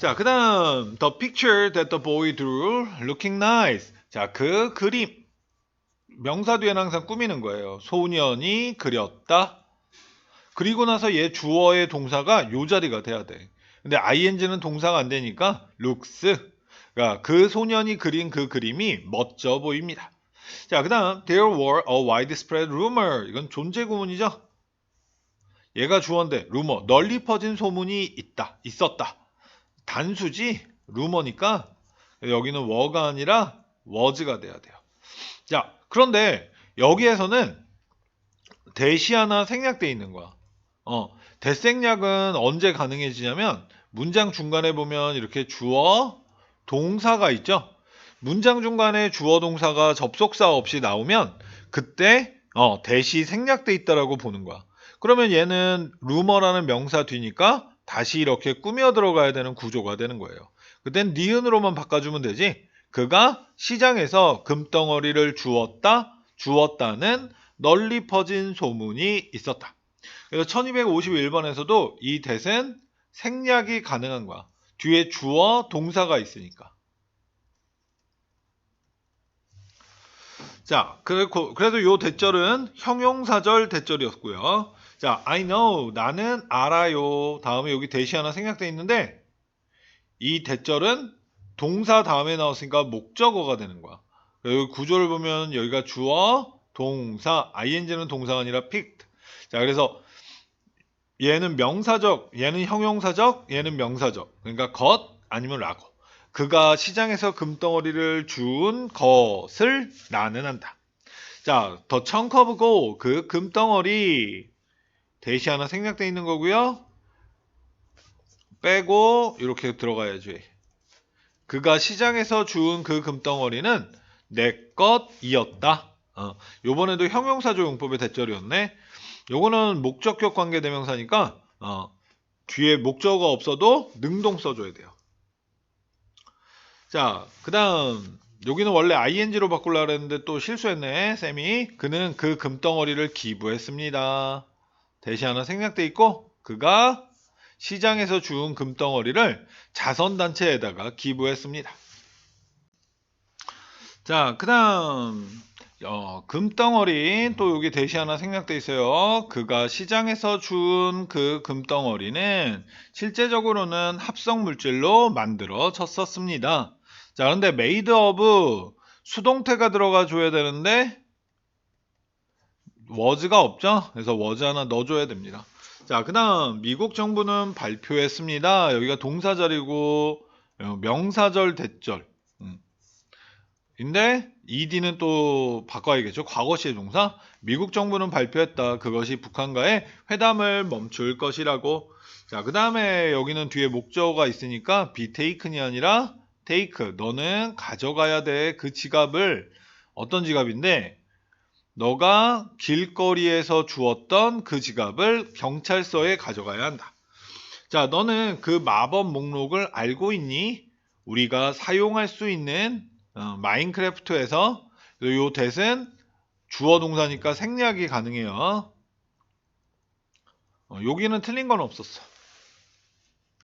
자, 그 다음 The picture that the boy drew looking nice. 자, 그 그림 명사 뒤에는 항상 꾸미는 거예요. 소년이 그렸다. 그리고 나서 얘 주어의 동사가 요 자리가 돼야 돼. 근데 ing는 동사가 안 되니까 looks. 그러니까 그 소년이 그린 그 그림이 멋져 보입니다. 자, 그 다음 There were a widespread rumor. 이건 존재 구문이죠. 얘가 주어인데 루머 널리 퍼진 소문이 있다 있었다 단수지? 루머니까 여기는 워가 아니라 워즈가 돼야 돼요. 자 그런데 여기에서는 대시 하나 생략돼 있는 거야. 어 대생략은 언제 가능해지냐면 문장 중간에 보면 이렇게 주어 동사가 있죠. 문장 중간에 주어 동사가 접속사 없이 나오면 그때 어 대시 생략돼 있다라고 보는 거야. 그러면 얘는 루머라는 명사 뒤니까 다시 이렇게 꾸며 들어가야 되는 구조가 되는 거예요. 그땐 니은으로만 바꿔주면 되지. 그가 시장에서 금덩어리를 주었다, 주었다는 널리 퍼진 소문이 있었다. 그래서 1251번에서도 이 대은 생략이 가능한 거야. 뒤에 주어 동사가 있으니까. 자, 그래도, 그래도 요 대절은 형용사절 대절이었고요. 자, I know. 나는 알아요. 다음에 여기 대시 하나 생략돼 있는데, 이 대절은 동사 다음에 나왔으니까 목적어가 되는 거야. 여기 구조를 보면 여기가 주어, 동사, ing는 동사가 아니라 picked. 자, 그래서 얘는 명사적, 얘는 형용사적, 얘는 명사적. 그러니까 것 아니면 라고. 그가 시장에서 금덩어리를 준 것을 나는 한다. 자, 더 청커브고 그 금덩어리 대시 하나 생략돼 있는 거고요. 빼고 이렇게 들어가야지. 그가 시장에서 주운 그 금덩어리는 내 것이었다. 어, 요번에도 형용사조 용법의 대절이었네. 요거는 목적격 관계 대명사니까 어, 뒤에 목적어가 없어도 능동 써줘야 돼요. 자, 그 다음, 여기는 원래 ing로 바꾸려고 했는데 또 실수했네, 쌤이. 그는 그 금덩어리를 기부했습니다. 대시 하나 생략돼 있고, 그가 시장에서 주운 금덩어리를 자선단체에다가 기부했습니다. 자, 그 다음, 어, 금덩어리, 또 여기 대시 하나 생략돼 있어요. 그가 시장에서 준 그 금덩어리는 실제적으로는 합성 물질로 만들어졌었습니다. 자, 그런데 made of 수동태가 들어가 줘야 되는데 was가 없죠? 그래서 was 하나 넣어줘야 됩니다. 자, 그 다음 미국 정부는 발표했습니다. 여기가 동사절이고 어, 명사절 대절. 음. 근데 ed는 또 바꿔야겠죠. 과거시의 동사. 미국 정부는 발표했다. 그것이 북한과의 회담을 멈출 것이라고. 자, 그 다음에 여기는 뒤에 목적어가 있으니까 taken이 아니라 take. 너는 가져가야 돼. 그 지갑을 어떤 지갑인데 너가 길거리에서 주었던 그 지갑을 경찰서에 가져가야 한다. 자, 너는 그 마법 목록을 알고 있니? 우리가 사용할 수 있는 어, 마인크래프트에서 요 대은 주어 동사니까 생략이 가능해요. 어, 여기는 틀린 건 없었어.